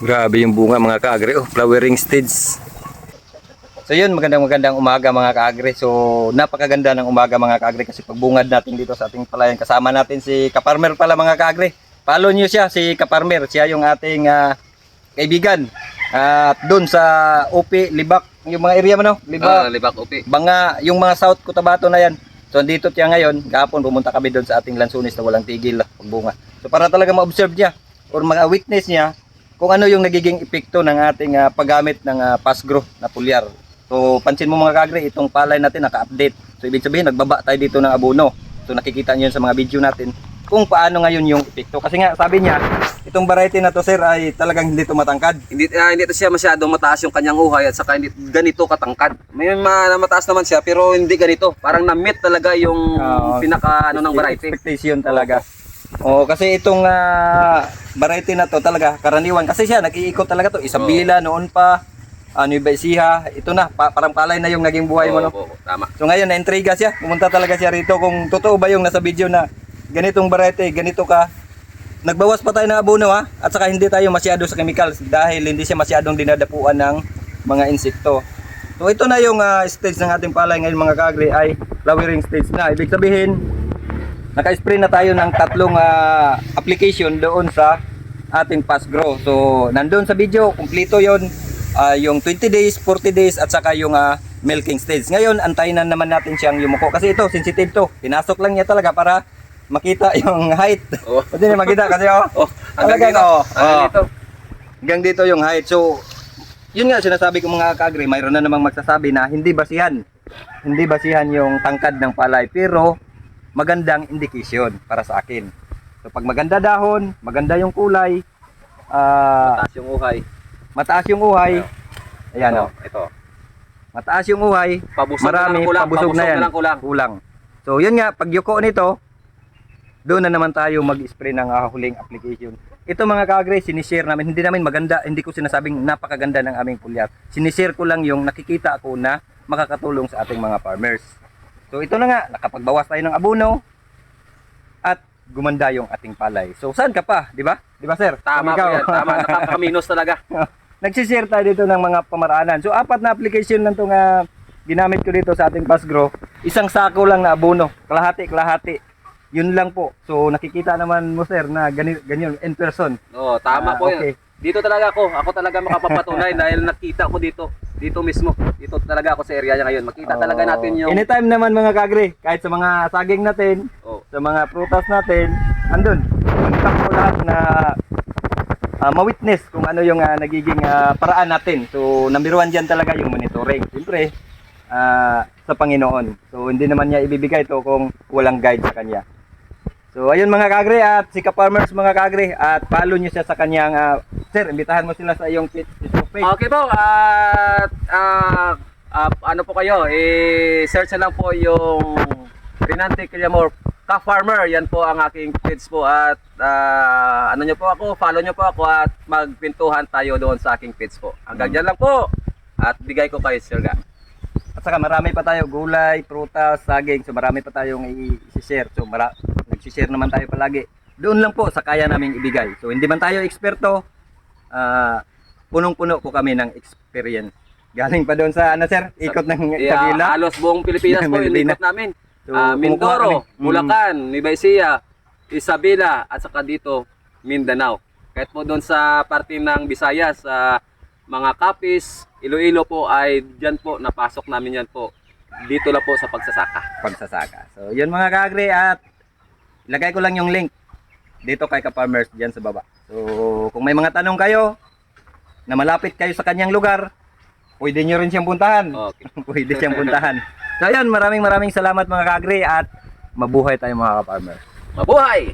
Grabe yung bunga mga kaagre. Oh, flowering stage. So yun, magandang magandang umaga mga kaagre. So napakaganda ng umaga mga kaagre kasi pagbungad natin dito sa ating palayan. Kasama natin si Kaparmer pala mga kaagre. Follow nyo siya, si Kaparmer. Siya yung ating ah, kaibigan. At doon sa UP, Libak, yung mga area mo no? Libak, Ah, libak upi. Banga, yung mga South Cotabato na yan. So dito siya ngayon, kahapon pumunta kami doon sa ating lansunis na walang tigil pagbunga. So para talaga ma-observe niya or mga witness niya kung ano yung nagiging epekto ng ating ah, paggamit ng uh, pasgro na pulyar. So pansin mo mga kagre, itong palay natin naka-update. So ibig sabihin nagbaba tayo dito ng abono. So nakikita niyo yun sa mga video natin kung paano ngayon yung epekto. Kasi nga sabi niya, itong variety na to sir ay talagang hindi to matangkad. Hindi ah, hindi to siya masyadong mataas yung kanyang uhay at saka hindi ganito katangkad. May ma- mataas naman siya pero hindi ganito. Parang na-meet talaga yung Oo. pinaka ano ng variety. Expectation talaga. Oo, kasi itong ah, variety na to talaga karaniwan kasi siya nag-iikot talaga to. Isabela noon pa, ano uh, Ecija, ito na pa- parang palay na yung naging buhay mo no. Oo, oo, tama. So ngayon na-intriga siya, pumunta talaga siya rito kung totoo ba yung nasa video na ganitong variety, ganito ka. Nagbawas pa tayo ng abono ha, at saka hindi tayo masyado sa chemicals dahil hindi siya masyadong dinadapuan ng mga insekto. So ito na yung ah, stage ng ating palay ngayon mga kagre ay flowering stage na. Ibig sabihin, naka-spray na tayo ng tatlong ah, application doon sa ating fast grow. So nandun sa video, kumpleto yon ah, yung 20 days, 40 days at saka yung ah, milking stage. Ngayon, antayin na naman natin siyang yumuko kasi ito sensitive to. Pinasok lang niya talaga para makita yung height. Oo. Pwede niya makita kasi oh. Oh, hanggang dito. oh. Hanggang Oh. dito. Hanggang dito yung height. So, yun nga sinasabi ko mga kagre, mayroon na namang magsasabi na hindi basihan. Hindi basihan yung tangkad ng palay. Pero, magandang indication para sa akin. So, pag maganda dahon, maganda yung kulay, ah, Taas yung uhay. mataas yung uhay, ayan ito, o, ito. mataas yung uhay, Pabusog na marami, lang kulang, pabusog, na yan, lang kulang. kulang. So, yun nga, pag yuko nito, doon na naman tayo mag-spray ng ah, huling application. Ito mga kagre, sinishare namin. Hindi namin maganda, hindi ko sinasabing napakaganda ng aming pulyar. Sinishare ko lang yung nakikita ko na makakatulong sa ating mga farmers. So ito na nga, nakapagbawas tayo ng abono at gumanda yung ating palay. So saan ka pa, di ba? Di ba sir? Tama po yan. Tama. Nakakaminos talaga. Nagsishare tayo dito ng mga pamaraanan. So apat na application lang itong ah, ginamit ko dito sa ating Pasgrow. Isang sako lang na abono. Kalahati, kalahati. Yun lang po. So nakikita naman mo sir na gani, ganyan in person. Oo, tama Ah, po okay. yan. Dito talaga ako. Ako talaga makapapatunay dahil nakita ko dito. Dito mismo. Dito talaga ako sa area niya ngayon. Makita talaga Oh, natin yung... Anytime naman mga kagre, kahit sa mga saging natin, Oh, sa mga prutas natin, andun. Contact ko lahat na ah, ma-witness kung ano yung ah, nagiging ah, paraan natin. So, number one dyan talaga yung monitoring. Siyempre, ah, sa Panginoon. So, hindi naman niya ibibigay ito kung walang guide sa kanya. So, ayun mga kagre at si Ka-Farmers mga kagre at follow niyo siya sa kanyang, ah, sir, imbitahan mo sila sa iyong Facebook page. Okay po, at ah, ah, ano po kayo, i-search na lang po yung Renante Killamor Ka-Farmer, yan po ang aking page po at ah, ano nyo po ako, follow nyo po ako at magpintuhan tayo doon sa aking page po. Hanggang dyan lang po at bigay ko kay Sir Ga. At saka marami pa tayo gulay, prutas, saging. So marami pa tayong i-share. So mara nag-share naman tayo palagi. Doon lang po sa kaya naming ibigay. So hindi man tayo eksperto, ah, punong-puno po kami ng experience. Galing pa doon sa ano sir, ikot ng Yeah, kabila. halos buong Pilipinas po yung ikot namin. So, kumukuha Mindoro, kami. Mm. Bulacan, Ecija, Isabela, at saka dito, Mindanao. Kahit po doon sa parte ng Visayas, sa mga Kapis, Iloilo po ay dyan po, napasok namin yan po. Dito lang po sa pagsasaka. pagsasaka. So yun mga kagre at ilagay ko lang yung link dito kay Ka-Farmers diyan sa baba. So kung may mga tanong kayo na malapit kayo sa kanyang lugar, pwede nyo rin siyang puntahan. Okay. pwede siyang puntahan. So ayun, maraming maraming salamat mga kagre at mabuhay tayo mga ka-farmer. Mabuhay!